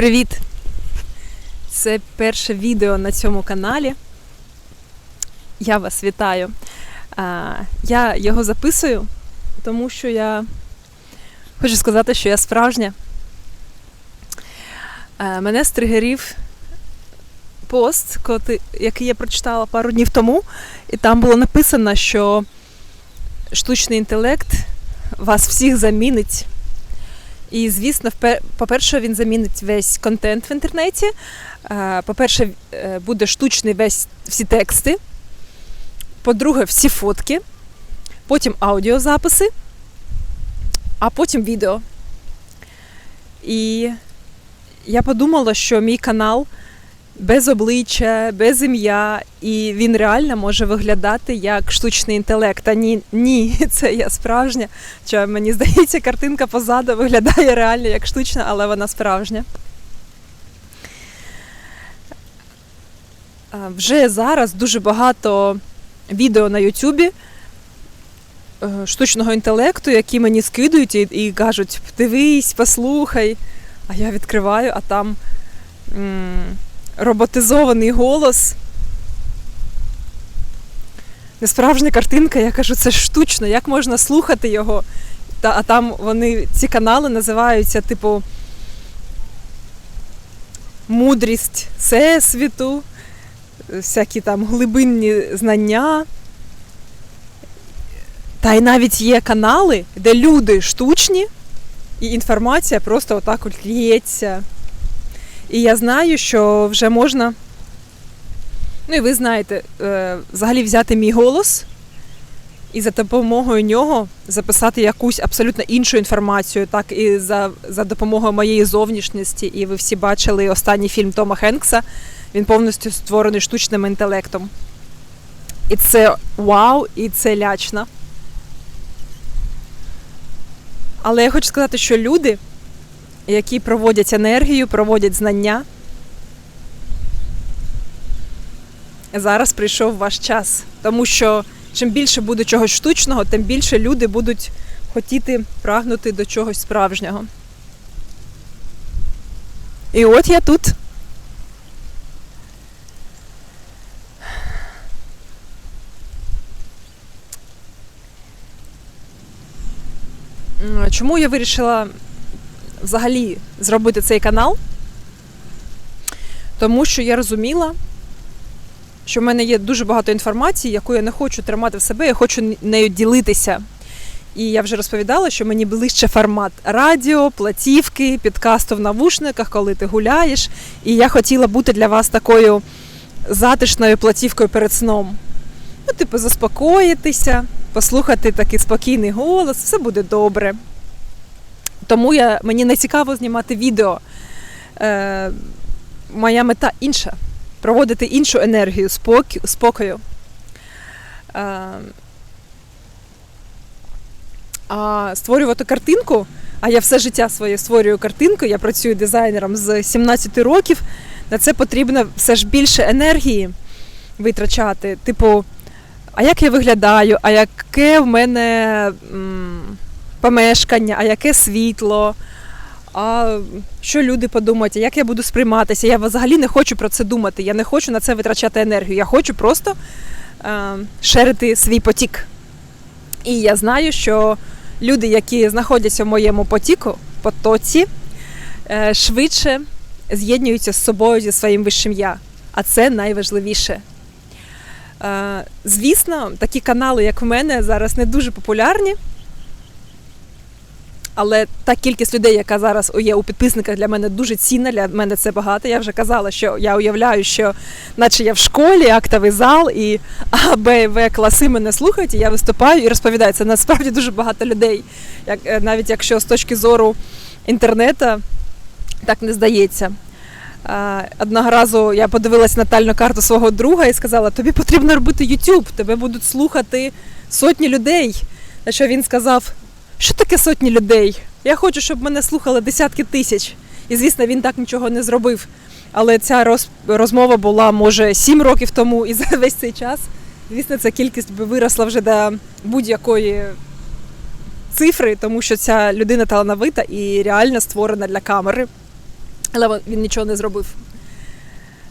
Привіт! Це перше відео на цьому каналі. Я вас вітаю. Я його записую, тому що я хочу сказати, що я справжня. Мене стригерів пост, який я прочитала пару днів тому, і там було написано, що штучний інтелект вас всіх замінить. І, звісно, по-перше, він замінить весь контент в інтернеті. Е, По-перше, е, буде штучний весь всі тексти. По-друге, всі фотки, потім аудіозаписи, а потім відео. І я подумала, що мій канал без обличчя, без ім'я, і він реально може виглядати як штучний інтелект. А ні, ні, це я справжня. Що мені здається, картинка позаду виглядає реально як штучна, але вона справжня. Вже зараз дуже багато відео на Ютубі е, штучного інтелекту, які мені скидують і, і кажуть: дивись, послухай. А я відкриваю, а там роботизований голос. Несправжня картинка, я кажу, це штучно, як можна слухати його? Та, а там вони, ці канали називаються, типу, мудрість всесвіту, всякі там глибинні знання. Та й навіть є канали, де люди штучні, і інформація просто отак от лється. І я знаю, що вже можна. Ну і ви знаєте, е, взагалі взяти мій голос і за допомогою нього записати якусь абсолютно іншу інформацію, так і за, за допомогою моєї зовнішності. І ви всі бачили останній фільм Тома Хенкса. Він повністю створений штучним інтелектом. І це вау, і це лячно. Але я хочу сказати, що люди, які проводять енергію, проводять знання, зараз прийшов ваш час. Тому що чим більше буде чогось штучного, тим більше люди будуть хотіти прагнути до чогось справжнього. І от я тут. Чому я вирішила взагалі зробити цей канал? Тому що я розуміла, що в мене є дуже багато інформації, яку я не хочу тримати в себе, я хочу нею ділитися. І я вже розповідала, що мені ближче формат радіо, платівки, підкасту в навушниках, коли ти гуляєш. І я хотіла бути для вас такою затишною платівкою перед сном. Ну, типу, заспокоїтися, послухати такий спокійний голос, все буде добре. Тому я, мені не цікаво знімати відео. Е, моя мета інша проводити іншу енергію спокою. Е, а створювати картинку, а я все життя своє створюю картинку, я працюю дизайнером з 17 років. На це потрібно все ж більше енергії витрачати. Типу, а як я виглядаю, а яке в мене м, помешкання, а яке світло, а що люди подумають, як я буду сприйматися. Я взагалі не хочу про це думати, я не хочу на це витрачати енергію. Я хочу просто е, шерити свій потік. І я знаю, що люди, які знаходяться в моєму потіку, потоці, е, швидше з'єднуються з собою зі своїм вищим я. А це найважливіше. Е, Звісно, такі канали, як в мене, зараз не дуже популярні. Але та кількість людей, яка зараз є у підписниках, для мене дуже цінна. Для мене це багато. Я вже казала, що я уявляю, що наче я в школі, актовий зал, і А, Б, В класи мене слухають, і я виступаю і розповідаю. Це насправді дуже багато людей. Як, е, навіть якщо з точки зору інтернету так не здається. Одного разу я подивилась натальну карту свого друга і сказала: тобі потрібно робити YouTube, тебе будуть слухати сотні людей. На що він сказав: що таке сотні людей? Я хочу, щоб мене слухали десятки тисяч. І звісно, він так нічого не зробив. Але ця роз, розмова була, може, сім років тому, і за весь цей час, звісно, ця кількість би виросла вже до будь-якої цифри, тому що ця людина талановита і реально створена для камери. Але він нічого не зробив.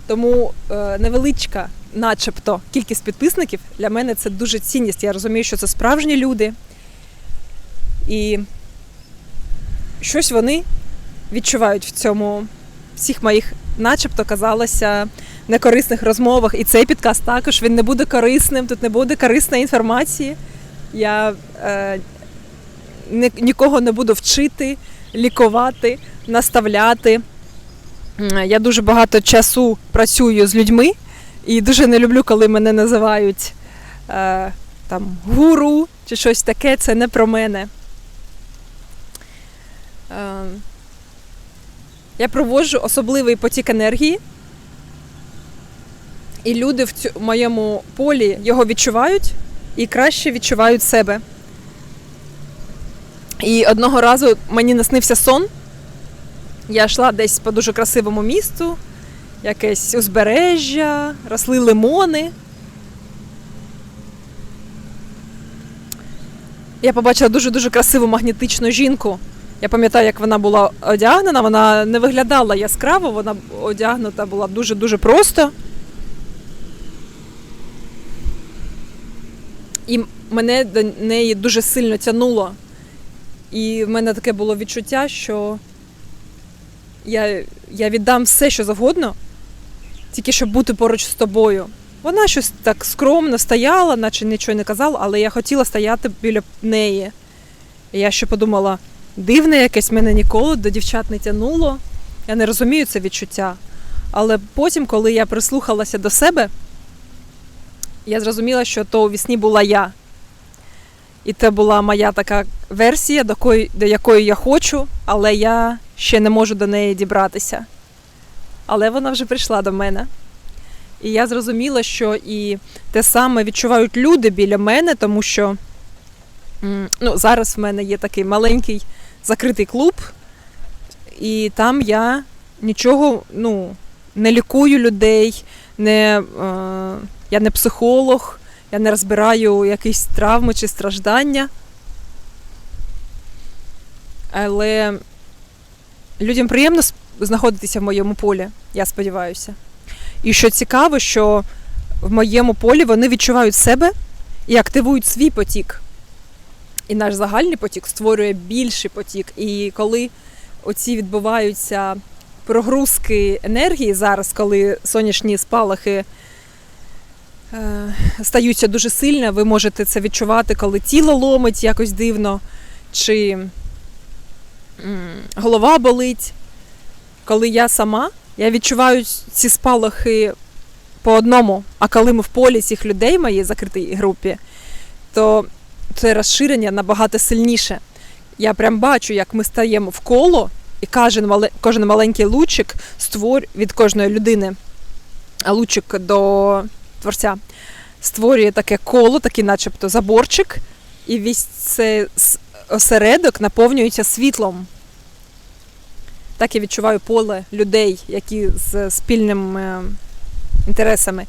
Тому е, невеличка, начебто, кількість підписників для мене це дуже цінність. Я розумію, що це справжні люди. І щось вони відчувають в цьому всіх моїх, начебто, казалося, некорисних розмовах. І цей підкаст також він не буде корисним, тут не буде корисної інформації. Я е, ні- нікого не буду вчити, лікувати, наставляти. Я дуже багато часу працюю з людьми і дуже не люблю, коли мене називають е, там гуру чи щось таке. Це не про мене. Е, я проводжу особливий потік енергії, і люди в цю- моєму полі його відчувають і краще відчувають себе. І одного разу мені наснився сон. Я йшла десь по дуже красивому місту, якесь узбережжя, росли лимони. Я побачила дуже-дуже красиву магнетичну жінку. Я пам'ятаю, як вона була одягнена, вона не виглядала яскраво, вона одягнута була дуже-дуже просто. І мене до неї дуже сильно тянуло. І в мене таке було відчуття, що я, я віддам все, що завгодно, тільки щоб бути поруч з тобою. Вона щось так скромно стояла, наче нічого не казала, але я хотіла стояти біля неї. І я ще подумала, дивне якесь мене ніколи до дівчат не тянуло. Я не розумію це відчуття. Але потім, коли я прислухалася до себе, я зрозуміла, що то у вісні була я. І це була моя така версія, до якої, до якої я хочу, але я ще не можу до неї дібратися. Але вона вже прийшла до мене. І я зрозуміла, що і те саме відчувають люди біля мене, тому що ну, зараз в мене є такий маленький закритий клуб, і там я нічого ну, не лікую людей, не, е, я не психолог, я не розбираю якісь травми чи страждання. Але людям приємно знаходитися в моєму полі, я сподіваюся. І що цікаво, що в моєму полі вони відчувають себе і активують свій потік. І наш загальний потік створює більший потік. І коли оці відбуваються прогрузки енергії зараз, коли сонячні спалахи е, стаються дуже сильно, ви можете це відчувати, коли тіло ломить якось дивно, чи голова болить. Коли я сама, я відчуваю ці спалахи по одному. А коли ми в полі цих людей в моїй закритій групі, то це розширення набагато сильніше. Я прям бачу, як ми стаємо в коло, і кожен, кожен маленький лучик створ... від кожної людини, а лучик до творця створює таке коло, такий начебто заборчик, і весь цей осередок наповнюється світлом. Так я відчуваю поле людей, які з спільними е, інтересами.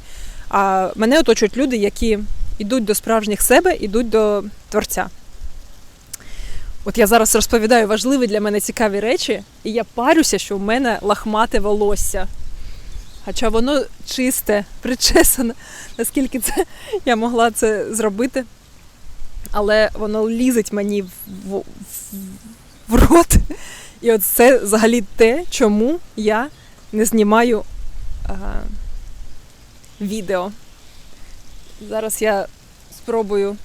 А мене оточують люди, які йдуть до справжніх себе, йдуть до творця. От я зараз розповідаю важливі для мене цікаві речі, і я парюся, що в мене лахмате волосся. Хоча воно чисте, причесане, наскільки це я могла це зробити. Але воно лізить мені в, в, в рот. І от це взагалі те, чому я не знімаю а, відео. Зараз я спробую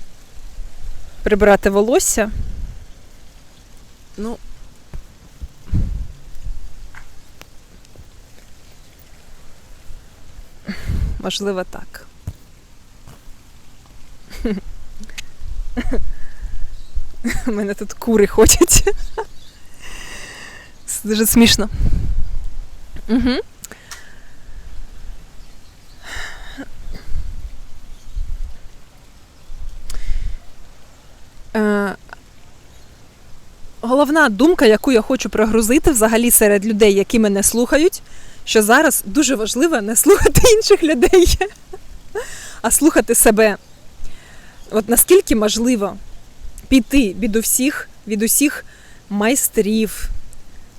прибирати волосся. Ну. Можливо, так. У мене тут кури ходять. Це дуже смішно. Угу. Е, головна думка, яку я хочу прогрузити взагалі серед людей, які мене слухають, що зараз дуже важливо не слухати інших людей, а слухати себе. От наскільки можливо піти від усіх, від усіх майстрів,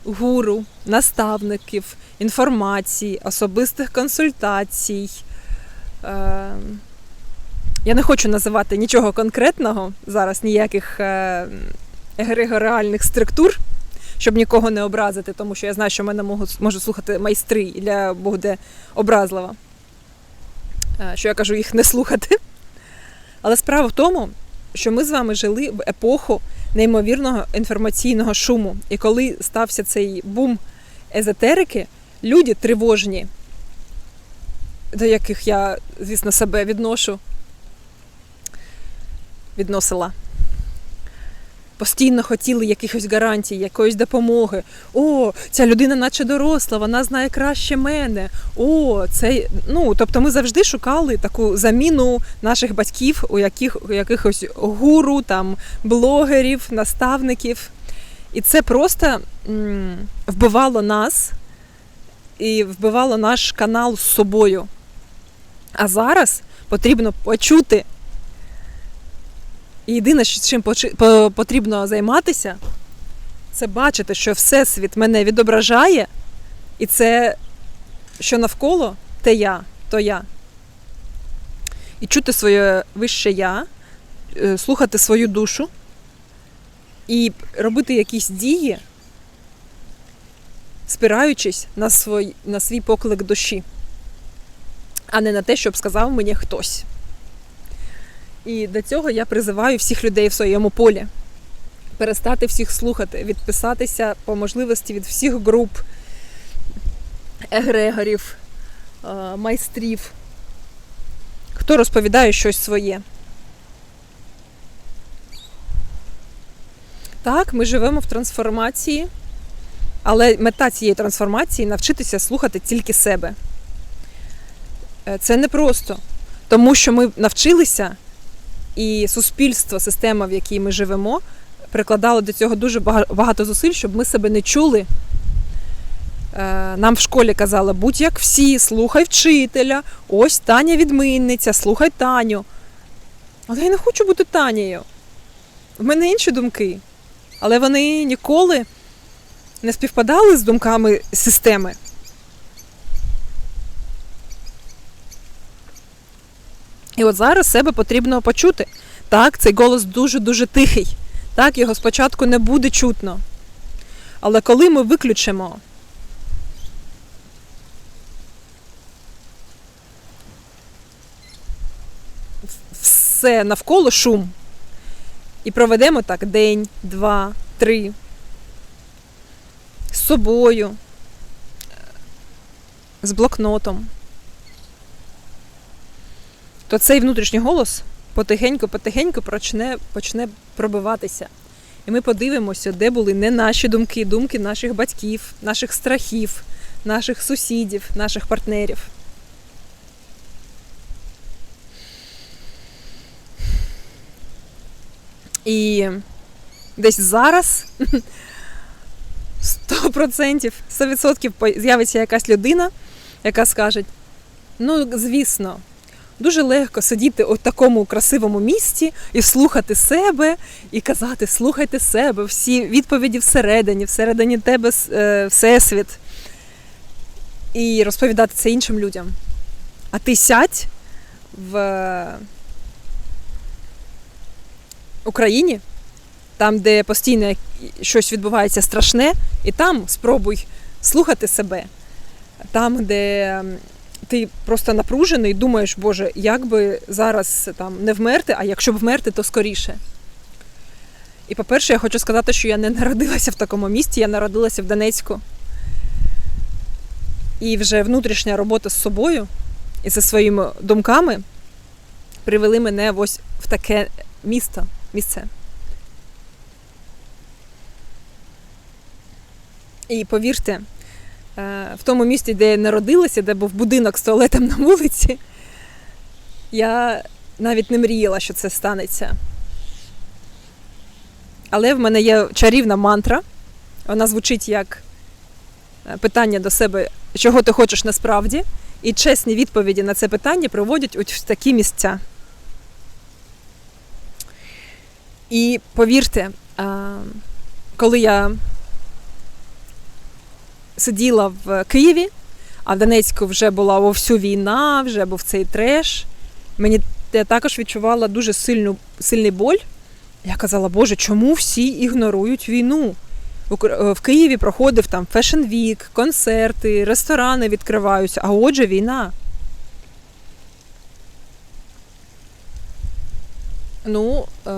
гуру, наставників, інформації, особистих консультацій. Е, я не хочу називати нічого конкретного зараз, ніяких е, егрегоріальних структур, щоб нікого не образити, тому що я знаю, що мене можуть, слухати майстри, і для буде образливо, е, що я кажу їх не слухати. Але справа в тому, що ми з вами жили в епоху неймовірного інформаційного шуму. І коли стався цей бум езотерики, люди тривожні, до яких я, звісно, себе відношу, відносила. Постійно хотіли якихось гарантій, якоїсь допомоги. О, ця людина наче доросла, вона знає краще мене. О, це ну тобто ми завжди шукали таку заміну наших батьків у яких у якихось гуру, там блогерів, наставників. І це просто м, вбивало нас і вбивало наш канал з собою. А зараз потрібно почути. І єдине, чим потрібно займатися, це бачити, що Всесвіт мене відображає, і це, що навколо, те я, то я. І чути своє вище я, е, слухати свою душу і робити якісь дії, спираючись на свій, на свій поклик душі, а не на те, щоб сказав мені хтось. І до цього я призиваю всіх людей в своєму полі. Перестати всіх слухати, відписатися по можливості від всіх груп, егрегорів, е, майстрів, хто розповідає щось своє. Так, ми живемо в трансформації, але мета цієї трансформації навчитися слухати тільки себе. Е, Це непросто, тому що ми навчилися і суспільство, система, в якій ми живемо, прикладало до цього дуже багато зусиль, щоб ми себе не чули. Е, Нам в школі казали, будь як всі, слухай вчителя, ось Таня відмінниця, слухай Таню. Але я не хочу бути Танією. В мене інші думки. Але вони ніколи не співпадали з думками системи. І от зараз себе потрібно почути. Так, цей голос дуже-дуже тихий. Так, його спочатку не буде чутно. Але коли ми виключимо все навколо шум і проведемо так день, два, три з собою, з блокнотом, то цей внутрішній голос потихеньку-потихеньку почне, почне пробиватися. І ми подивимося, де були не наші думки, думки наших батьків, наших страхів, наших сусідів, наших партнерів. І десь зараз 100%, 100% з'явиться якась людина, яка скаже: ну, звісно, дуже легко сидіти у такому красивому місці і слухати себе, і казати, слухайте себе, всі відповіді всередині, всередині тебе е, всесвіт. І розповідати це іншим людям. А ти сядь в Україні, там, де постійно щось відбувається страшне, і там спробуй слухати себе. Там, де ти просто напружений, думаєш, Боже, як би зараз там не вмерти, а якщо б вмерти, то скоріше. І по-перше, я хочу сказати, що я не народилася в такому місті, я народилася в Донецьку. І вже внутрішня робота з собою і зі своїми думками привели мене ось в таке місто, місце. І повірте, в тому місті, де я народилася, де був будинок з туалетом на вулиці, я навіть не мріяла, що це станеться. Але в мене є чарівна мантра. Вона звучить як е, питання до себе, чого ти хочеш насправді, і чесні відповіді на це питання приводять ось в такі місця. І повірте, коли я сиділа в Києві, а в Донецьку вже була вовсю війна, вже був цей треш. Мені я також відчувала дуже сильну, сильний боль. Я казала, Боже, чому всі ігнорують війну? В е, Києві проходив там Week, концерти, ресторани відкриваються, а отже, війна. Ну, е,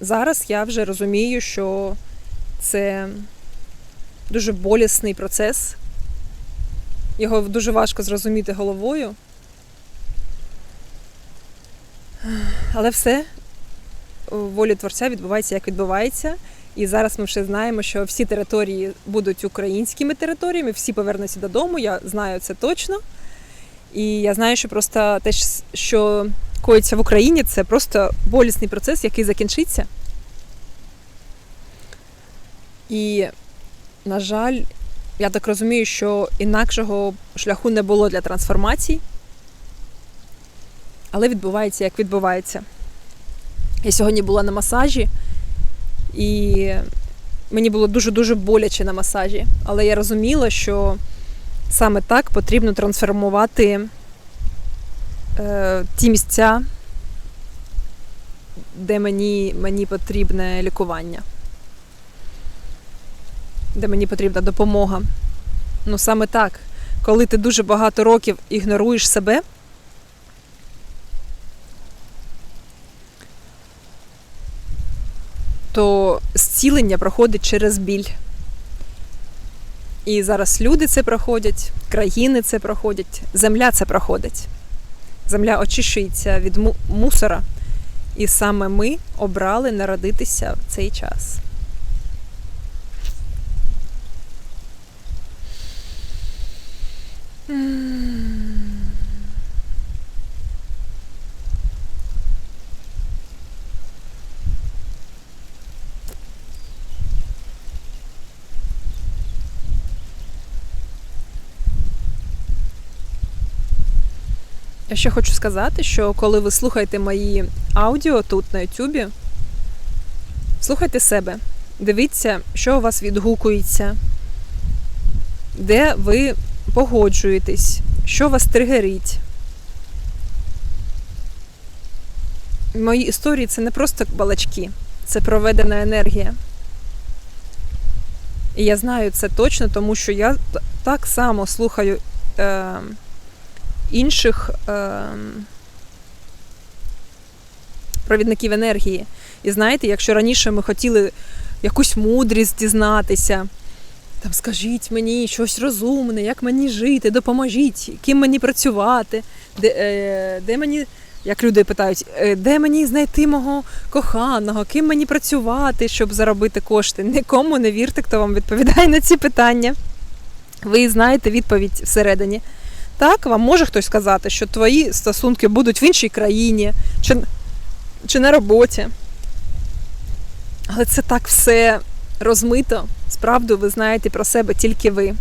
зараз я вже розумію, що це дуже болісний процес. Його дуже важко зрозуміти головою. Але все у волі творця відбувається, як відбувається. І зараз ми вже знаємо, що всі території будуть українськими територіями, всі повернуться додому. Я знаю це точно. І я знаю, що просто те, що коїться в Україні, це просто болісний процес, який закінчиться. І, на жаль, я так розумію, що інакшого шляху не було для трансформації, але відбувається, як відбувається. Я сьогодні була на масажі, і мені було дуже-дуже боляче на масажі. Але я розуміла, що саме так потрібно трансформувати е, ті місця, де мені, мені потрібне лікування, де мені потрібна допомога. Ну саме так, коли ти дуже багато років ігноруєш себе. то зцілення проходить через біль. І зараз люди це проходять, країни це проходять, земля це проходить. Земля очищується від мусора. І саме ми обрали народитися в цей час. Я ще хочу сказати, що коли ви слухаєте мої аудіо тут на Ютубі, слухайте себе, дивіться, що у вас відгукується, де ви погоджуєтесь, що вас тригерить. Мої історії це не просто балачки, це проведена енергія. І я знаю це точно, тому що я так само слухаю. Е- інших е, провідників енергії. І знаєте, якщо раніше ми хотіли якусь мудрість дізнатися, там скажіть мені щось розумне, як мені жити, допоможіть, ким мені працювати, де, е, де мені. Як люди питають, «Е, де мені знайти мого коханого, ким мені працювати, щоб заробити кошти? Нікому не вірте, хто вам відповідає на ці питання. Ви знаєте відповідь всередині. Так, вам може хтось сказати, що твої стосунки будуть в іншій країні чи, чи на роботі. Але це так все розмито. Справду ви знаєте про себе тільки ви.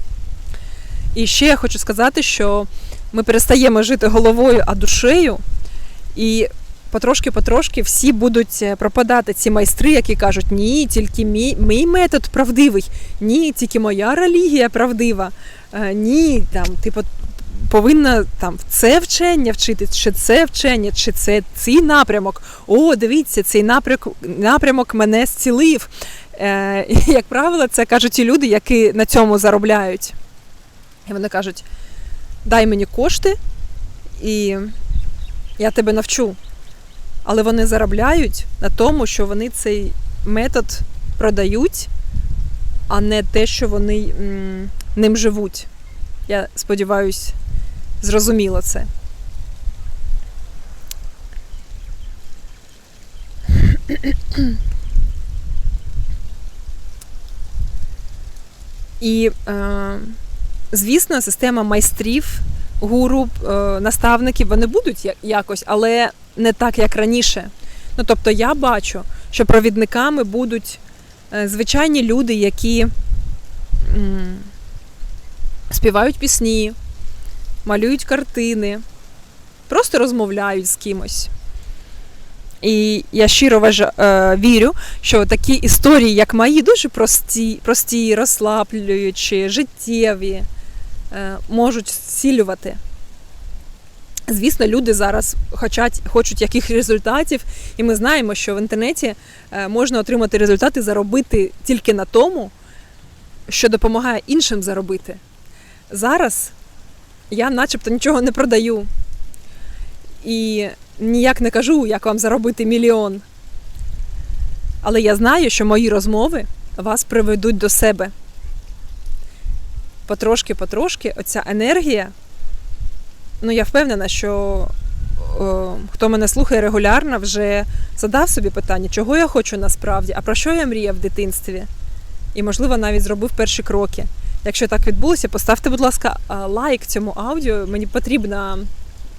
І ще я хочу сказати, що ми перестаємо жити головою, а душею, і потрошки-потрошки всі будуть е, пропадати ці майстри, які кажуть, ні, тільки мій, мій метод правдивий, ні, тільки моя релігія правдива, е, ні, там, типу, повинна там це вчення вчити, чи це вчення, чи це цей напрямок. О, дивіться, цей напрямок, напрямок мене зцілив. Е, як правило, це кажуть ті люди, які на цьому заробляють. І вони кажуть: дай мені кошти, і я тебе навчу. Але вони заробляють на тому, що вони цей метод продають, а не те, що вони ним живуть. Я сподіваюся, зрозуміло це. І, е, звісно, система майстрів, гуру, е, наставників вони будуть якось, але не так, як раніше. Ну, тобто, я бачу, що провідниками будуть е, звичайні люди, які співають пісні, малюють картини, просто розмовляють з кимось. І я щиро вважа, е, вірю, що такі історії, як мої, дуже прості, прості розслаблюючі, життєві, е, можуть зцілювати. Звісно, люди зараз хочуть, хочуть яких результатів, і ми знаємо, що в інтернеті е, можна отримати результати, заробити тільки на тому, що допомагає іншим заробити. Зараз я начебто нічого не продаю. І ніяк не кажу, як вам заробити мільйон. Але я знаю, що мої розмови вас приведуть до себе. Потрошки-потрошки, оця енергія. Ну, я впевнена, що о, хто мене слухає регулярно, вже задав собі питання, чого я хочу насправді, а про що я мріяв в дитинстві. І, можливо, навіть зробив перші кроки. Якщо так відбулося, поставте, будь ласка, лайк цьому аудіо. Мені потрібна,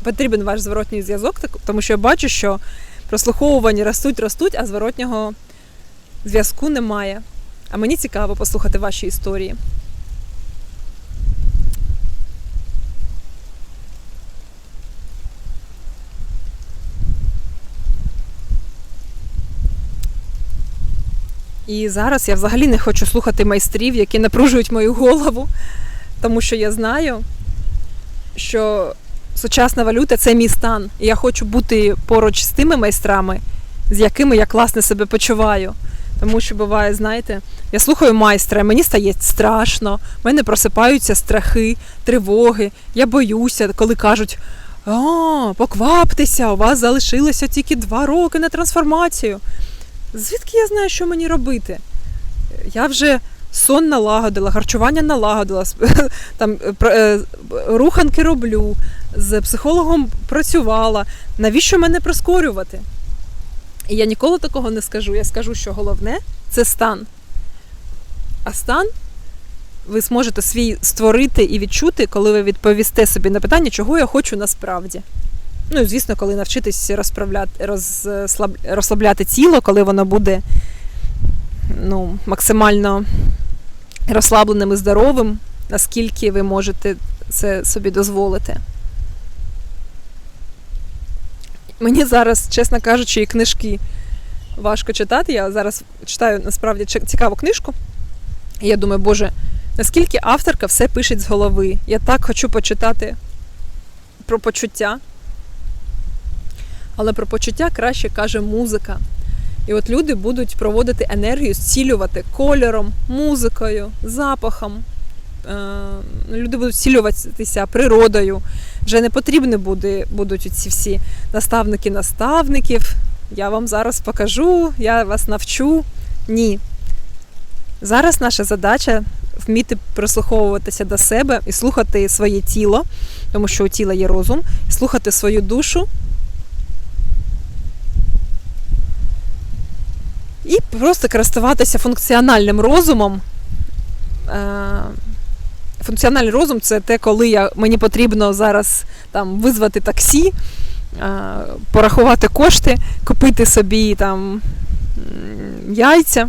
потрібен ваш зворотній зв'язок, тому що я бачу, що прослуховування ростуть, ростуть, а зворотнього зв'язку немає. А мені цікаво послухати ваші історії. І зараз я взагалі не хочу слухати майстрів, які напружують мою голову, тому що я знаю, що сучасна валюта це мій стан. І я хочу бути поруч з тими майстрами, з якими я класно себе почуваю. Тому що буває, знаєте, я слухаю майстра, мені стає страшно, в мене просипаються страхи, тривоги, я боюся, коли кажуть. А, покваптеся, у вас залишилося тільки два роки на трансформацію. Звідки я знаю, що мені робити? Я вже сон налагодила, харчування налагодила, там, е, е, руханки роблю, з психологом працювала. Навіщо мене прискорювати? І я ніколи такого не скажу. Я скажу, що головне це стан. А стан ви зможете свій створити і відчути, коли ви відповісте собі на питання, чого я хочу насправді. Ну і звісно, коли навчитись розправляти, розслаб, розслабляти тіло, коли воно буде ну, максимально розслабленим і здоровим, наскільки ви можете це собі дозволити. Мені зараз, чесно кажучи, і книжки важко читати. Я зараз читаю насправді цікаву книжку. І я думаю, Боже, наскільки авторка все пише з голови. Я так хочу почитати про почуття. Але про почуття краще каже музика. І от люди будуть проводити енергію, зцілювати кольором, музикою, запахом. Е, Люди будуть зцілюватися природою. Вже не потрібні буде, будуть ці всі наставники наставників. Я вам зараз покажу, я вас навчу. Ні. Зараз наша задача вміти прислуховуватися до себе і слухати своє тіло, тому що у тіла є розум, слухати свою душу. І просто користуватися функціональним розумом. Функціональний розум це те, коли я, мені потрібно зараз там, визвати таксі, е, порахувати кошти, купити собі там яйця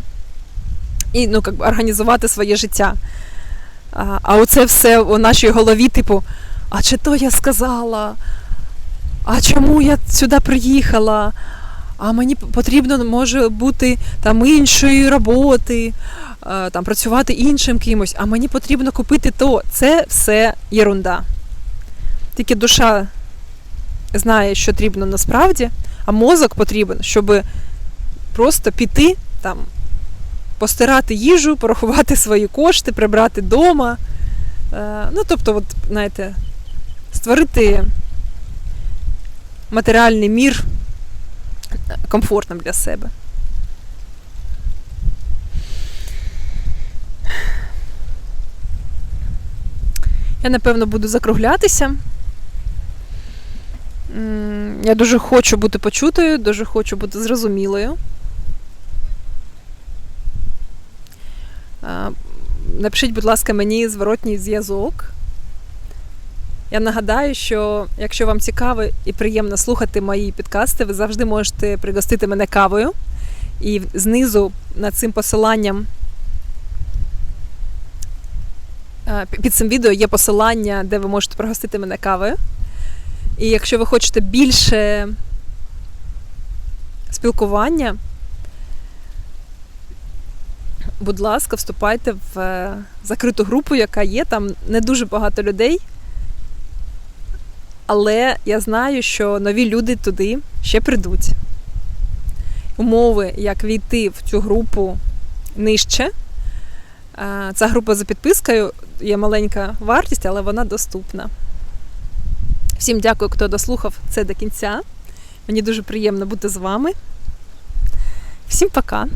і ну, как організувати своє життя. А, оце все у нашій голові, типу, а чи то я сказала? А чому я сюди приїхала? А мені потрібно може бути там іншої роботи, там працювати іншим кимось, а мені потрібно купити то. Це все єрунда. Тільки душа знає, що потрібно насправді, а мозок потрібен, щоб просто піти там, постирати їжу, порахувати свої кошти, прибрати вдома. Е, Ну, тобто, от, знаєте, створити матеріальний мір комфортним для себе. Я, напевно, буду закруглятися. Я дуже хочу бути почутою, дуже хочу бути зрозумілою. Напишіть, будь ласка, мені зворотній зв'язок. Я нагадаю, що якщо вам цікаво і приємно слухати мої підкасти, ви завжди можете пригостити мене кавою. І знизу над цим посиланням е, під цим відео є посилання, де ви можете пригостити мене кавою. І якщо ви хочете більше спілкування. Будь ласка, вступайте в е, закриту групу, яка є. Там не дуже багато людей. Але я знаю, що нові люди туди ще прийдуть. Умови, як війти в цю групу нижче. Ця група за підпискою є маленька вартість, але вона доступна. Всім дякую, хто дослухав це до кінця. Мені дуже приємно бути з вами. Всім пока!